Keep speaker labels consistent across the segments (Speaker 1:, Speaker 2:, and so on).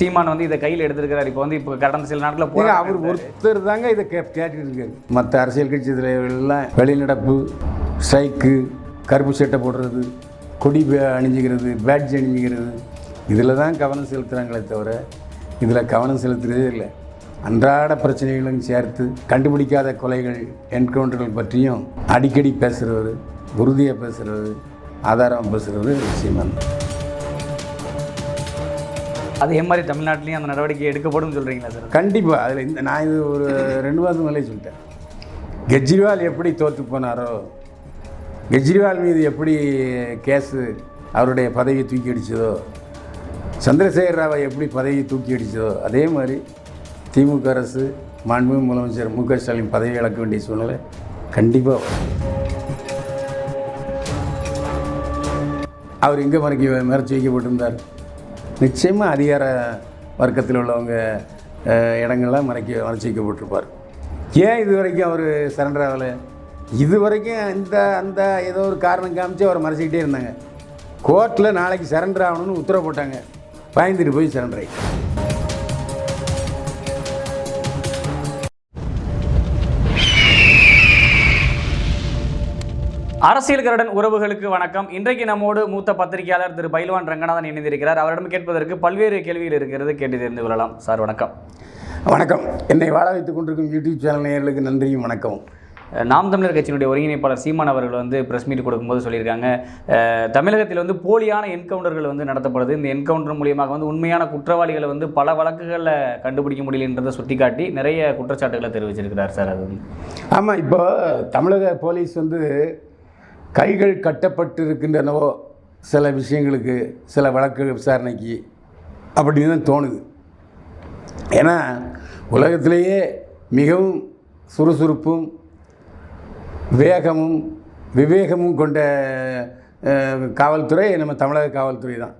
Speaker 1: சீமான் வந்து இதை கையில் எடுத்திருக்கிறார். இப்போ வந்து இப்போ கடந்த சில நாட்களில் போராட்டம்
Speaker 2: அவர். ஒருத்தர் தாங்க இதை கேட்டுக்கிட்டு இருக்காரு. மற்ற அரசியல் கட்சி தலைவர்கள்லாம் வெளிநடப்பு ஸ்ட்ரைக்கு கருப்பு சட்டை போடுறது கொடி அணிஞ்சிக்கிறது பேட்ஜ் அணிஞ்சிக்கிறது இதில் தான் கவனம் செலுத்துகிறாங்களே தவிர இதில் கவனம் செலுத்துறதே இல்லை. அன்றாட பிரச்சனைகளும் சேர்த்து கண்டுபிடிக்காத கொலைகள் என்கவுண்டர்கள் பற்றியும் அடிக்கடி பேசுகிறவர் உறுதியாக பேசுகிறது ஆதாரம் பேசுகிறது சீமான்
Speaker 1: அதே மாதிரி தமிழ்நாட்டிலையும் அந்த நடவடிக்கை எடுக்கப்படும் சொல்கிறீங்களா சார்?
Speaker 2: கண்டிப்பாக அதில் இந்த நான் இது ஒரு ரெண்டு மாதம் மேலே சொல்லிட்டேன். கெஜ்ரிவால் எப்படி தோற்று போனாரோ கெஜ்ரிவால் மீது எப்படி கேஸு அவருடைய பதவியை தூக்கி அடித்ததோ சந்திரசேகர் ராவை எப்படி பதவியை தூக்கி அடித்ததோ அதே மாதிரி திமுக அரசு மாண்புமிகு முதலமைச்சர் மு க ஸ்டாலின் பதவி இழக்க வேண்டிய சூழ்நிலை கண்டிப்பாக அவர் எங்கே மறைக்க மறைச்சி வைக்கப்பட்டிருந்தார்? நிச்சயமாக அதிகார வர்க்கத்தில் உள்ளவங்க இடங்கள்லாம் மறைக்க மறைச்சி வைக்கப்பட்டிருப்பார். ஏன் இது வரைக்கும் அவர் சரண்டர் ஆகலை? இது வரைக்கும் இந்த அந்த ஏதோ ஒரு காரணம் காமிச்சு அவர் மறைச்சிக்கிட்டே இருந்தாங்க. கோர்ட்டில் நாளைக்கு சரண்டர் ஆகணும்னு உத்தரவு போட்டாங்க. பயந்துட்டு போய் சரண்டர் ஆகி
Speaker 1: அரசியல்களுடன் உறவுகளுக்கு வணக்கம். இன்றைக்கு நம்மோடு மூத்த பத்திரிகையாளர் திரு பைல்வான் ரங்கநாதன் இணைந்திருக்கிறார். அவரிடம் கேட்பதற்கு பல்வேறு கேள்விகள் இருக்கிறது. கேட்டு தெரிந்து கொள்ளலாம். சார் வணக்கம்.
Speaker 2: வணக்கம். என்னை வாழ வைத்துக் கொண்டிருக்கும் யூடியூப் சேனல் நேயர்களுக்கு நன்றியும் வணக்கம்
Speaker 1: நாம் தமிழர் கட்சியினுடைய ஒருங்கிணைப்பாளர் சீமான் அவர்கள் வந்து பிரஸ் மீட் கொடுக்கும்போது சொல்லியிருக்காங்க. தமிழகத்தில் வந்து போலியான என்கவுண்டர்கள் வந்து நடத்தப்படுது. இந்த என்கவுண்டர் மூலியமாக வந்து உண்மையான குற்றவாளிகளை வந்து பல வழக்குகளில் கண்டுபிடிக்க முடியலன்றதை சுட்டிக்காட்டி நிறைய குற்றச்சாட்டுகளை தெரிவிச்சிருக்கிறார் சார். அது.
Speaker 2: ஆமாம் இப்போ தமிழக போலீஸ் வந்து கைகள் கட்டப்பட்டு இருக்கின்றனவோ சில விஷயங்களுக்கு சில வழக்கு விசாரணைக்கு அப்படின்னு தான் தோணுது. ஏன்னா உலகத்திலேயே மிகவும் சுறுசுறுப்பும் வேகமும் விவேகமும் கொண்ட காவல்துறை நம்ம தமிழக காவல்துறை தான்.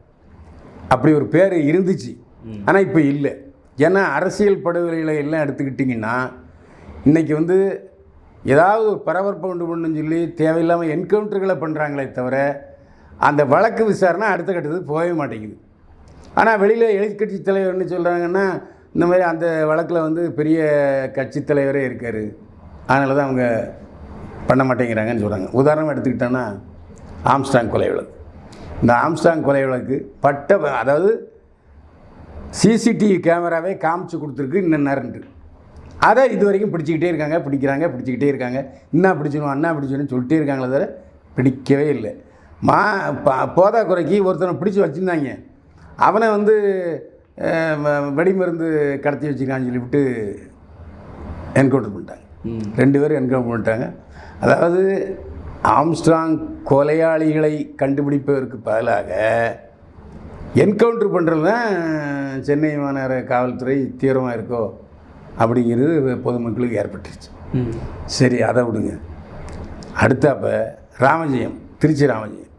Speaker 2: அப்படி ஒரு பேர் இருந்துச்சு. ஆனால் இப்போ இல்லை. ஏன்னா அரசியல் படுகொலைகளை எல்லாம் எடுத்துக்கிட்டிங்கன்னா இன்றைக்கி வந்து ஏதாவது ஒரு பரபரப்பை உண்டு பண்ணுன்னு சொல்லி தேவையில்லாமல் என்கவுண்டர்களை பண்ணுறாங்களே தவிர அந்த வழக்கு விசாரணை அடுத்த கட்டத்துக்கு போகவே மாட்டேங்குது. ஆனால் வெளியில் எதிர்கட்சி தலைவர் என்ன சொல்கிறாங்கன்னா இந்த மாதிரி அந்த வழக்கில் வந்து பெரிய கட்சி தலைவரே இருக்கார். அதனால தான் அவங்க பண்ண மாட்டேங்கிறாங்கன்னு சொல்கிறாங்க உதாரணம் எடுத்துக்கிட்டோன்னா ஆம்ஸ்டாங் கொலை வழக்கு. இந்த ஆம்ஸ்டாங் கொலை வழக்கு பட்ட அதாவது சிசிடிவி கேமராவே காமிச்சு கொடுத்துருக்கு இன்னும் நேரன்ட்டு. அதை இது வரைக்கும் பிடிச்சிக்கிட்டே இருக்காங்க பிடிக்கிறாங்க பிடிச்சிக்கிட்டே இருக்காங்க. என்ன பிடிச்சணும் அண்ணா பிடிச்சணும் சொல்லிட்டே இருக்காங்களே தவிர பிடிக்கவே இல்லை. மா ப- போதா குறைக்கு ஒருத்தனை பிடிச்சி வச்சுருந்தாங்க. அவனை வந்து வெடிமருந்து கடத்தி வச்சுருக்கான்னு சொல்லிவிட்டு என்கவுண்டர் பண்ணிட்டாங்க. ரெண்டு பேரும் என்கவுண்டர் பண்ணிட்டாங்க. அதாவது ஆம்ஸ்ட்ராங் கொலையாளிகளை கண்டுபிடிப்பதற்கு பதிலாக என்கவுண்டர் பண்ணுறது தான் சென்னை மாநகர காவல்துறை தீவிரமாக இருக்கோ? அப்படிங்கிறது பொதுமக்களுக்கு ஏற்பட்டுருச்சு. சரி அதை விடுங்க. அடுத்தாப்ப ராமஜெயம் திருச்சி ராமஜெயம்.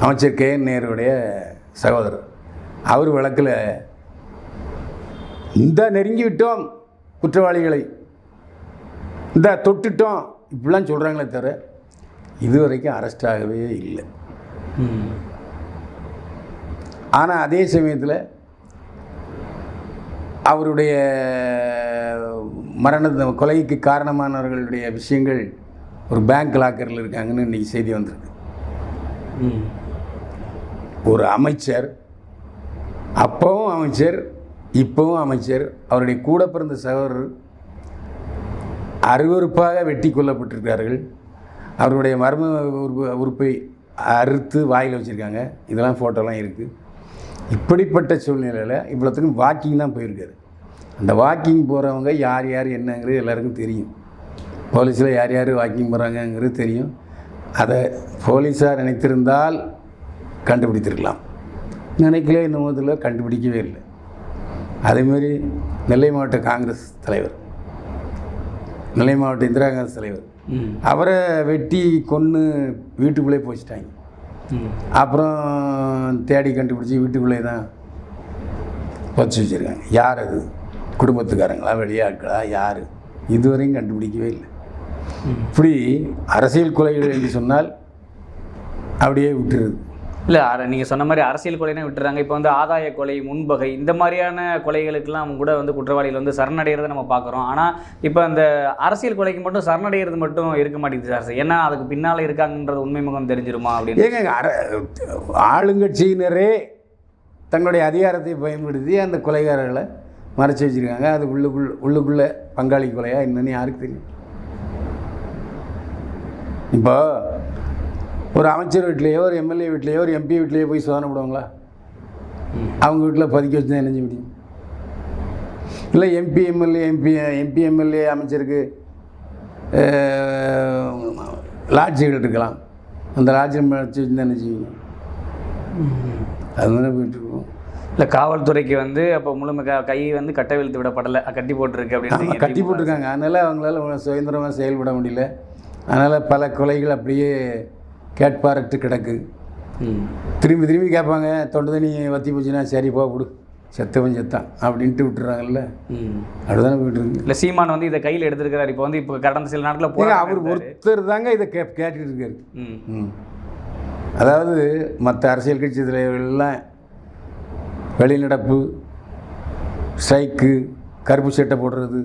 Speaker 2: அமைச்சர் கே. என். நேருடைய சகோதரர். அவர் வழக்கில் இந்த நெருங்கி விட்டோம் குற்றவாளிகளை. இந்த தொட்டுட்டோம் இப்படிலாம் சொல்கிறாங்களே தவிர இது வரைக்கும் அரெஸ்ட் ஆகவே இல்லை. ஆனால் அதே சமயத்தில் அவருடைய மரண கொலைக்கு காரணமானவர்களுடைய விஷயங்கள் ஒரு பேங்க் லாக்கரில் இருக்காங்கன்னு இன்றைக்கி செய்தி வந்திருக்கு. ஒரு அமைச்சர் அப்பவும் அமைச்சர் இப்போவும் அமைச்சர் அவருடைய கூட பிறந்த சகோதரர் அருவருப்பாக வெட்டி கொல்லப்பட்டிருக்கிறார்கள். அவருடைய மர்ம உறுப்பை அறுத்து வாயில் வச்சுருக்காங்க. இதெல்லாம் ஃபோட்டோலாம் இருக்குது இப்படிப்பட்ட சூழ்நிலையில் இவ்வளோத்துக்கும் வாக்கிங் தான் போயிருக்காரு. அந்த வாக்கிங் போகிறவங்க யார் யார் என்னங்கிறது எல்லாருக்கும் தெரியும். போலீஸில் யார் யார் வாக்கிங் போகிறாங்கங்கிறது தெரியும். அதை போலீஸார் நினைத்திருந்தால் கண்டுபிடித்திருக்கலாம். நினைக்கல இன்னும் முதல்ல கண்டுபிடிக்கவே இல்லை. அதேமாரி நெல்லை மாவட்ட காங்கிரஸ் தலைவர். நெல்லை மாவட்ட இந்திரா காங்கிரஸ் தலைவர். அவரை வெட்டி கொன்று வீட்டுக்குள்ளே போச்சிட்டாங்க அப்புறம் தேடி கண்டுபிடிச்சி வீட்டுக்குள்ளே தான் வச்சு வச்சுருக்காங்க. யார் அது? குடும்பத்துக்காரங்களா வெளியாட்களா யார்? இதுவரையும் கண்டுபிடிக்கவே இல்லை. இப்படி அரசியல் கொலைகள் என்று சொன்னால் அப்படியே விட்டுருது.
Speaker 1: இல்லை நீங்கள் சொன்ன மாதிரி அரசியல் கொலைனா விட்டுறாங்க. இப்போ வந்து ஆதாய கொலை முன்பகை இந்த மாதிரியான கொலைகளுக்கெல்லாம் கூட வந்து குற்றவாளிகள் வந்து சரணடைகிறத நம்ம பார்க்குறோம். ஆனால் இப்போ அந்த அரசியல் கொலைக்கு மட்டும் சரணடைகிறது மட்டும் இருக்க மாட்டேங்குது சார். ஏன்னா அதுக்கு பின்னால் இருக்காங்கன்றது உண்மை முகம் தெரிஞ்சிருமா அப்படின்னு.
Speaker 2: ஏங்க அர ஆளுங்கட்சியினரே தங்களுடைய அதிகாரத்தை பயன்படுத்தி அந்த கொலைகாரர்களை மறைச்சி வச்சுருக்காங்க. அது உள்ளுக்குள்ள உள்ளுக்குள்ளே பங்காளி கொலையா என்னன்னு யாருக்கு தெரியும்? இப்போ ஒரு அமைச்சர் வீட்லேயோ ஒரு எம்எல்ஏ வீட்லேயோ ஒரு எம்பி வீட்லேயோ போய் சோதனை போடுவாங்களா? அவங்க வீட்டில் பதுக்கி வச்சு தான் என்ன செய்ய முடியும்? இல்லை MP MLA MP MP MLA அமைச்சருக்கு லாட்ஜுகள் இருக்கலாம். அந்த லாட்ஜில் வச்சு வச்சு தான் என்ன செய்வீங்க? அதுதானே போயிட்டுருக்கோம்
Speaker 1: இல்லை காவல்துறைக்கு வந்து அப்போ முழுமை க- கை வந்து கட்டை விழுத்து விடப்படலை. கட்டி போட்டிருக்கு அப்படின்னு
Speaker 2: கட்டி போட்டிருக்காங்க. அதனால் அவங்களால சுதந்திரமாக செயல்பட முடியல. அதனால் பல கொலைகள் அப்படியே கேட்பாரட்டு கிடக்கு.
Speaker 1: ம்.
Speaker 2: திரும்பி திரும்பி கேட்பாங்க தொண்டு தண்ணி வத்தி போச்சுன்னா சரி போ விடு. செத்தவன் செத்தான் அப்படின்ட்டு விட்டுறாங்கல்ல.
Speaker 1: ம்.
Speaker 2: அப்படிதானே போயிட்டு இருக்கு
Speaker 1: இல்லை சீமான் வந்து இதை கையில் எடுத்திருக்கிறார். இப்போ வந்து இப்போ கடந்த சில
Speaker 2: ஏங்க,
Speaker 1: போராட்டம்
Speaker 2: அவர். ஒருத்தர் தாங்க இதை கே கேட்டுட்டு இருக்காரு.
Speaker 1: ம்.
Speaker 2: ம். அதாவது மற்ற அரசியல் கட்சி தலைவர்கள்லாம் வெளிநடப்பு ஸ்ட்ரைக்கு கருப்பு சட்டை போடுறது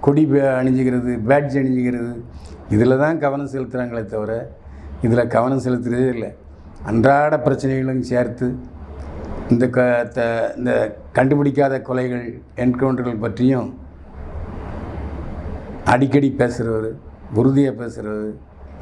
Speaker 2: கொடி அணிஞ்சிக்கிறது பேட்ஜ் அணிஞ்சிக்கிறது இதில் தான் கவனம் செலுத்துகிறாங்களே தவிர இதில் கவனம் செலுத்துறதே இல்லை. அன்றாட பிரச்சனைகளும் சேர்த்து இந்த க த இந்த கண்டுபிடிக்காத கொலைகள் என்கவுண்டர்கள் பற்றியும் அடிக்கடி பேசுகிறவர் உறுதியாக பேசுகிறவர்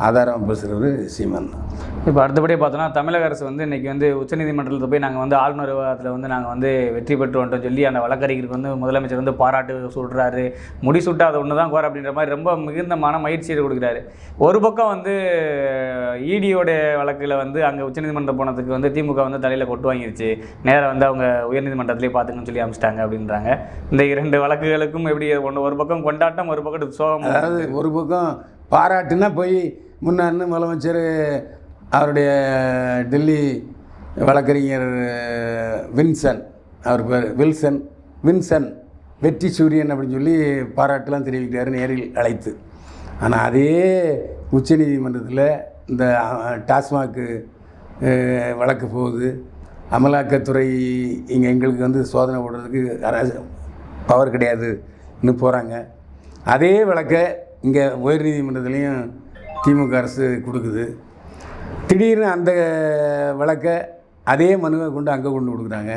Speaker 2: ஆதாரமாக பேசுகிறவர் சீமான் தான்.
Speaker 1: இப்போ அடுத்தபடியே பார்த்தோன்னா தமிழக அரசு வந்து இன்னைக்கு வந்து உச்சநீதிமன்றத்தில் போய் நாங்கள் வந்து ஆளுநர் விவாதத்தில் வந்து நாங்கள் வந்து வெற்றி பெற்று வந்துட்டோம் சொல்லி அந்த வழக்கறிஞருக்கு வந்து முதலமைச்சர் வந்து பாராட்டு சொல்கிறாரு முடி சுட்டாத ஒன்று தான் கோர அப்படின்ற மாதிரி ரொம்ப மிகுந்த மன மகிழ்ச்சியை கொடுக்குறாரு. ஒரு பக்கம் வந்து இடியோட வழக்கில் வந்து அங்கே உச்சநீதிமன்றம் போனதுக்கு வந்து திமுக வந்து தலையில் கொட்டு வாங்கிருச்சு. நேராக வந்து அவங்க உயர்நீதிமன்றத்திலே பார்த்துக்கன்னு சொல்லி அமிச்சிட்டாங்க அப்படின்றாங்க. இந்த இரண்டு வழக்குகளுக்கும் எப்படி ஒன்று ஒரு பக்கம் கொண்டாட்டம் ஒரு பக்கம் சோகம்.
Speaker 2: அதாவது ஒரு பக்கம் பாராட்டுனா போய் முன்னான்னு முதலமைச்சர் அவருடைய டெல்லி வழக்கறிஞர் வின்சன். அவர் பேர் வில்சன். வின்சன் வெற்றி சூரியன் அப்படின்னு சொல்லி பாராட்டுலாம் தெரிவிக்கிறாரு நேரில் அழைத்து. ஆனால் அதே உச்சநீதிமன்றத்தில் இந்த டாஸ்மாக் டாஸ்மாக்கு வழக்கு போகுது. அமலாக்கத்துறை இங்கே எங்களுக்கு வந்து சோதனை போடுறதுக்கு அரசு பவர் கிடையாதுன்னு போகிறாங்க அதே வழக்கை இங்கே உயர்நீதிமன்றத்துலேயும் திமுக அரசு கொடுக்குது. திடீர்னு அந்த வழக்கை அதே மனுவை கொண்டு அங்கே கொண்டு கொடுக்குறாங்க.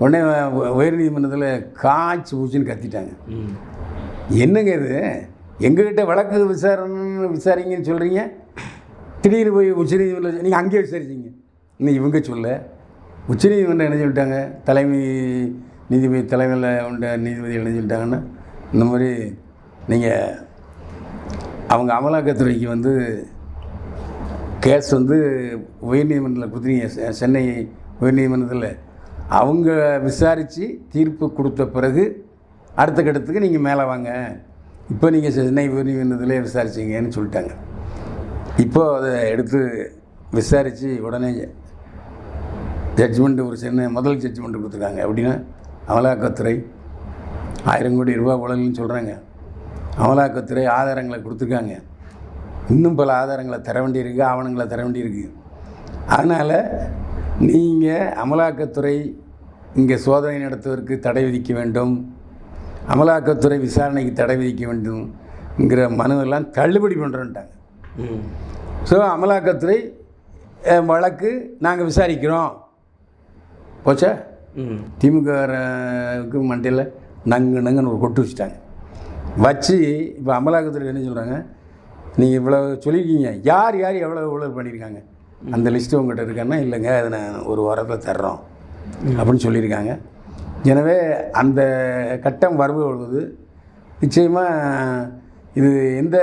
Speaker 2: உடனே உயர்நீதிமன்றத்தில் காய்ச்சி பூச்சின்னு கத்திட்டாங்க. என்னங்க இது? எங்ககிட்ட வழக்கு விசாரணை விசாரிங்கன்னு சொல்கிறீங்க திடீர்னு போய் உச்சநீதிமன்றம் நீங்கள் அங்கேயே விசாரிச்சீங்க. இன்னும் இவங்க சொல்ல. உச்சநீதிமன்றம் என்ன சொல்லிட்டாங்க? தலைமை நீதிபதி தலைமையில் உண்ட நீதிபதி என்ன சொல்லிட்டாங்கன்னா இந்த மாதிரி நீங்கள் அவங்க அமலாக்கத்துறைக்கு வந்து கேஸ் வந்து உயர்நீதிமன்றத்தில் கொடுத்துருங்க செ- சென்னை உயர்நீதிமன்றத்தில். அவங்க விசாரித்து தீர்ப்பு கொடுத்த பிறகு அடுத்த கட்டத்துக்கு நீங்கள் மேலே வாங்க. இப்போ நீங்கள் சென்னை உயர்நீதிமன்றத்திலே விசாரிச்சிங்கன்னு சொல்லிட்டாங்க. இப்போது அதை எடுத்து விசாரித்து உடனே ஜட்ஜ்மெண்ட்டு ஒரு சென்னை முதல் ஜட்ஜ்மெண்ட் கொடுத்துருக்காங்க. அப்படின்னா அமலாக்கத்துறை ஆயிரம் கோடி ரூபா ஊழல்னு சொல்கிறாங்க அமலாக்கத்துறை ஆதாரங்களை கொடுத்துருக்காங்க. இன்னும் பல ஆதாரங்களை தர வேண்டியிருக்கு ஆவணங்களை தர வேண்டியிருக்கு. அதனால் நீங்கள் அமலாக்கத்துறை இங்கே சோதனை நடத்துவதற்கு தடை விதிக்க வேண்டும். அமலாக்கத்துறை விசாரணைக்கு தடை விதிக்க வேண்டும்ங்கிற மனுவெல்லாம் தள்ளுபடி பண்ணுறோன்ட்டாங்க ஸோ அமலாக்கத்துறை வழக்கு நாங்கள் விசாரிக்கிறோம். போச்சா? திமுகவுக்கு மண்டையில் நங்கு நங்குன்னு ஒரு கொட்டு வச்சுட்டாங்க. வச்சு இப்போ அமலாக்கத்துறை என்ன சொல்கிறாங்க நீங்கள் இவ்வளோ சொல்லியிருக்கீங்க. யார் யார் எவ்வளோ ஊழல் பண்ணியிருக்காங்க? அந்த லிஸ்ட்டு உங்கள்கிட்ட இருக்கான்னா இல்லைங்க அதை நான் ஒரு வாரத்தில் தர்றோம் அப்படின்னு சொல்லியிருக்காங்க. எனவே அந்த கட்டம் வரும்பொழுது நிச்சயமாக இது எந்த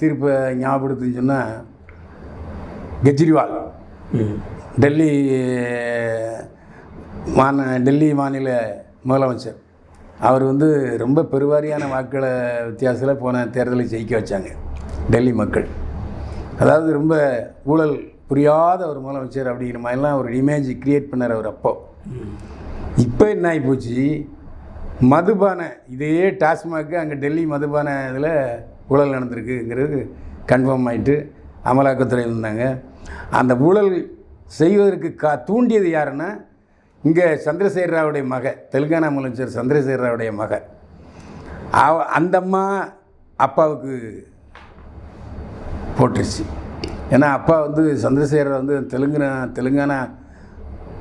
Speaker 2: தீர்ப்பை ஞாபகப்படுத்துன்னு சொன்னால் கெஜ்ரிவால். டெல்லி மாந டெல்லி மாநில முதலமைச்சர். அவர் வந்து ரொம்ப பெருவாரியான வாக்களை வித்தியாசத்தில் போன தேர்தலை ஜெயிக்க வச்சாங்க டெல்லி மக்கள். அதாவது ரொம்ப ஊழல் புரியாத ஒரு முதலமைச்சர் அப்படிங்கிற மாதிரிலாம் ஒரு இமேஜ் கிரியேட் பண்ணார் அவர் அப்போ. இப்போ என்ன ஆகிப்போச்சு மதுபான இதே டாஸ்மாக்கு அங்கே டெல்லி மதுபான இதில் ஊழல் நடந்திருக்குங்கிறது கன்ஃபார்ம் ஆயிட்டு அமலாக்கத்துறை இருந்தாங்க. அந்த ஊழல் செய்வதற்கு கா தூண்டியது யாருன்னா இங்கே சந்திரசேகர ராவுடைய மக தெலுங்கானா முதலமைச்சர் சந்திரசேகர ராவுடைய மக. அவ அந்த அம்மா அப்பாவுக்கு போட்டுருச்சு. ஏன்னா அப்பா வந்து சந்திரசேகர் வந்து தெலுங்குனா தெலுங்கானா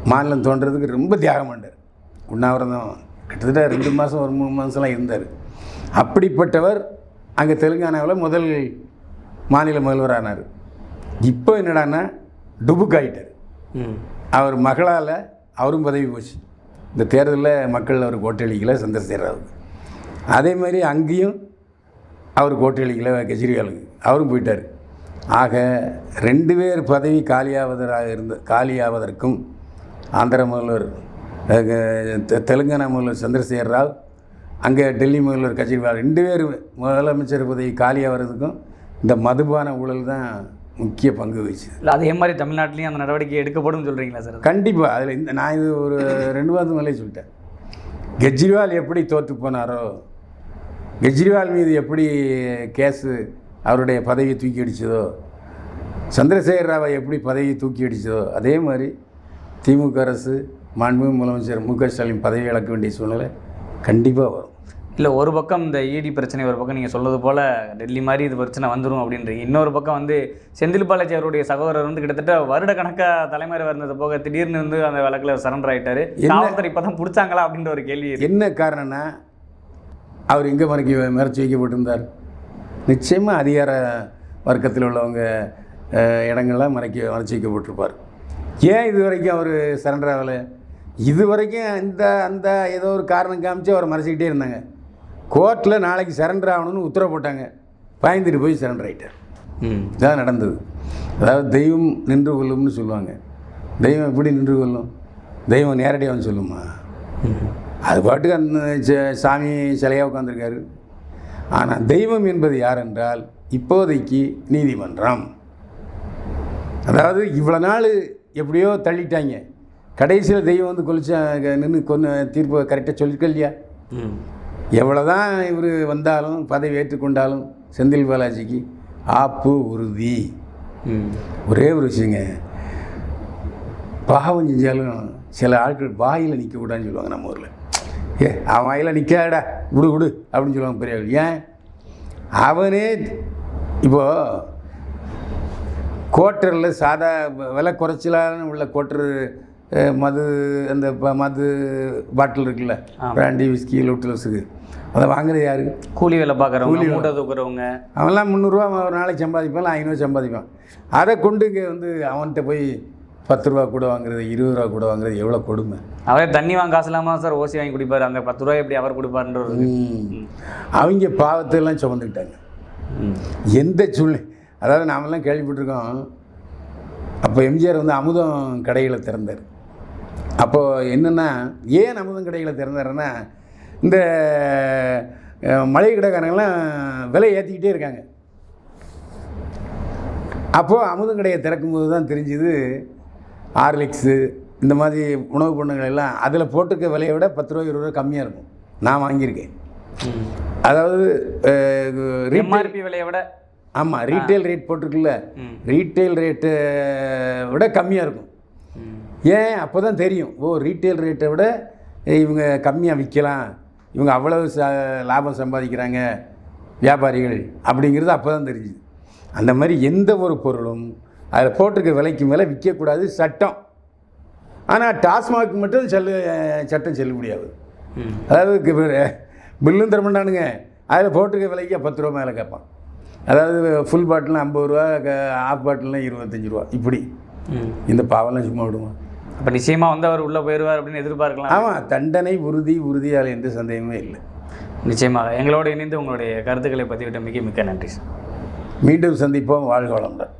Speaker 2: மாநிலம் தோன்றதுக்கு ரொம்ப தியாகம் பண்ணார். உண்ணாவிரதம் கிட்டத்தட்ட ரெண்டு மாதம் ஒரு மூணு மாதம்லாம் இருந்தார். அப்படிப்பட்டவர் அங்கே தெலுங்கானாவில் முதல் மாநில முதல்வரானார். இப்போ என்னடான்னா டுபுக் ஆயிட்டார்.
Speaker 1: ம்.
Speaker 2: அவர் மகளால் அவரும் பதவி போச்சு. இந்த தேர்தலில் மக்கள் அவருக்கு ஓட்டளிக்கல சந்திரசேகர் அதே மாதிரி அங்கேயும் அவர் ஓட்டளிக்கல கெஜ்ரிவாலுக்கு. அவரும் போயிட்டார். ஆக ரெண்டு பேர் பதவி காலியாவதற்காக இருந்த காலியாவதற்கும் ஆந்திர முதல்வர் தெ- தெலுங்கானா முதல்வர் சந்திரசேகர் ராவ் அங்கே டெல்லி முதல்வர் கெஜ்ரிவால் ரெண்டு பேர் முதலமைச்சர் பதவி காலியாகிறதுக்கும் இந்த மதுபான ஊழல் தான் முக்கிய பங்கு வகிச்சது.
Speaker 1: இல்லை அதே மாதிரி தமிழ்நாட்டிலையும் அந்த நடவடிக்கை எடுக்கப்படும் சொல்கிறீங்களா சார்
Speaker 2: கண்டிப்பாக அதில் இந்த நான் இது ஒரு ரெண்டு வாரத்துக்கு மேலே சொல்லிட்டேன். கெஜ்ரிவால் எப்படி தோற்று போனாரோ கெஜ்ரிவால் மீது எப்படி கேஸு அவருடைய பதவியை தூக்கி அடிச்சதோ சந்திரசேகர ராவை எப்படி பதவியை தூக்கி அடிச்சதோ அதே மாதிரி திமுக அரசு மாண்புமிகு முதலமைச்சர் மு க ஸ்டாலின் பதவி இழக்க வேண்டிய சூழ்நிலை கண்டிப்பாக வரும்.
Speaker 1: இல்லை ஒரு பக்கம் இந்த இடி பிரச்சனை ஒரு பக்கம் நீங்கள் சொல்றது போல் டெல்லி மாதிரி இது பிரச்சனை வந்துடும் அப்படின்றீங்க. இன்னொரு பக்கம் வந்து செந்தில் பாலாஜி அவருடைய சகோதரர் வந்து கிட்டத்தட்ட வருட கணக்காக தலைமறை வந்தது போக திடீர்னு வந்து அந்த வழக்கில் சரண்டர் ஆயிட்டாரு. காவல்துறை இப்போ தான் பிடிச்சாங்களா அப்படின்ற ஒரு கேள்வி.
Speaker 2: என்ன காரணம்னா அவர் எங்கே மறைக்க மறைச்சி வைக்கப்பட்டிருந்தார் நிச்சயமாக அதிகார வர்க்கத்தில் உள்ளவங்க இடங்கள்லாம் மறைக்க மறைச்சி வைக்கப்பட்டிருப்பார் ஏன் இது வரைக்கும் அவர் சரண்டர் ஆகலை? இது வரைக்கும் இந்த அந்த ஏதோ ஒரு காரணம் காமிச்சு அவரை மறைச்சிக்கிட்டே இருந்தாங்க. கோர்ட்டில் நாளைக்கு சரண்டர் ஆகணும்னு உத்தரவு போட்டாங்க. பயந்துட்டு போய் சரண்டர் ஆகிட்டார் இதான் நடந்தது. அதாவது தெய்வம் நின்று கொள்ளும்னு சொல்லுவாங்க. தெய்வம் எப்படி நின்று கொள்ளும்? தெய்வம் நேரடியாக வந்து சொல்லுமா? அது பாட்டுக்கு அந்த சாமி சிலையாக உட்காந்துருக்காரு ஆனால் தெய்வம் என்பது யார் என்றால் இப்போதைக்கு நீதிமன்றம். அதாவது இவ்வளோ நாள் எப்படியோ தள்ளிட்டாங்க. கடைசியில் தெய்வம் வந்து கொலிச்சா நின்று கொன்று தீர்ப்பு கரெக்டாக சொல்லிருக்க இல்லையா?
Speaker 1: ம்
Speaker 2: எவ்வளோதான் இவர் வந்தாலும் பதவி ஏற்றுக்கொண்டாலும் செந்தில் பாலாஜிக்கு ஆப்பு உறுதி. ஒரே ஒரு விஷயங்க பாவம் செஞ்சாலும் சில ஆட்கள் வாயில் நிற்கக்கூடாதுன்னு சொல்லுவாங்க நம்ம ஊரில். ஏ அவன் வாயில் நிற்காடா விடு விடு அப்படின்னு சொல்லுவாங்க பெரியவர்கள். ஏன்? அவனே இப்போது கோட்டரில் சாதா விலை குறைச்சலான உள்ள கோட்டர் மது அந்த மது பாட்டில் இருக்குல்ல. பிராண்டி விஸ்கி லூட்டலஸுக்கு அதை வாங்குறது யாரு?
Speaker 1: கூலி வேலை பார்க்குறவங்க மூட்டை தூக்குறவங்க.
Speaker 2: அவன்லாம் முந்நூறுரூவா ஒரு நாளைக்கு சம்பாதிப்பான் ஐநூறு சம்பாதிப்பான். அதை கொண்டு இங்கே வந்து அவன்கிட்ட போய் பத்து ரூபா கூட வாங்குறது இருபது ரூபா கூட வாங்குறது எவ்வளோ கொடுமை?
Speaker 1: அவரே தண்ணி வாங்க காசு இல்லாமல் சார் ஓசி வாங்கி குடிப்பாரு. அந்த பத்து ரூபாய் எப்படி அவர் கொடுப்பாருன்ற.
Speaker 2: அவங்க பாவத்தையெல்லாம் சுமந்துக்கிட்டாங்க. எந்த சூழ்நிலை? அதாவது நாமெல்லாம் கேள்விப்பட்டிருக்கோம். அப்போ எம்ஜிஆர் வந்து அமுதம் கடைகளை திறந்தார். அப்போது என்னென்னா ஏன் அமுதம் கடைகளை திறந்தாருன்னா இந்த மளிகை கடைக்காரங்கெல்லாம் விலை ஏற்றிக்கிட்டே இருக்காங்க. அப்போது அமுதம் கடையை திறக்கும்போது தான் தெரிஞ்சுது ஹார்லிக்ஸு இந்த மாதிரி உணவுப் பொருட்கள் எல்லாம் அதில் போட்டிருக்க விலையை விட பத்து ரூபா இருபது ரூபா கம்மியாக இருக்கும். நான் வாங்கியிருக்கேன். அதாவது
Speaker 1: எம்ஆர்பி விலையை விட?
Speaker 2: ஆமாம் ரீட்டைல் ரேட் போட்டிருக்குல்ல. ரீட்டைல் ரேட்டை விட கம்மியாக இருக்கும். ஏன்? அப்போ தான் தெரியும். ஓ ரீட்டைல் ரேட்டை விட இவங்க கம்மியாக விற்கலாம். இவங்க அவ்வளவு ச லாபம் சம்பாதிக்கிறாங்க வியாபாரிகள் அப்படிங்கிறது அப்போ தான் தெரிஞ்சுது. அந்த மாதிரி எந்த ஒரு பொருளும் அதில் போட்டிருக்க விலைக்கு மேலே விற்கக்கூடாது சட்டம். ஆனால் டாஸ்மாக் மட்டும் செல்லு சட்டம் செல்லுபடியாகுது அதாவது பில்லும் தர மாட்டானுங்க. அதில் போட்டிருக்க விலைக்கு பத்து ரூபா மேலே கேட்பான். அதாவது ஃபுல் பாட்டில் ஐம்பது ரூபா ஆஃப் பாட்டில்னா இருபத்தஞ்சி ரூபா. இப்படி. இந்த பாவெல்லாம் சும்மா விடுவான்.
Speaker 1: அப்போ நிச்சயமாக வந்து அவர் உள்ளே போயிடுவார் அப்படின்னு எதிர்பார்க்கலாம்.
Speaker 2: ஆமாம் தண்டனை உறுதி உறுதியால் எந்த சந்தேகமே இல்லை.
Speaker 1: நிச்சயமாக. எங்களோடு இணைந்து உங்களுடைய கருத்துக்களை பதிவிட்ட மிக மிக்க நன்றி சார்.
Speaker 2: மீண்டும் சந்திப்போம். வாழ்க வளமுடன்.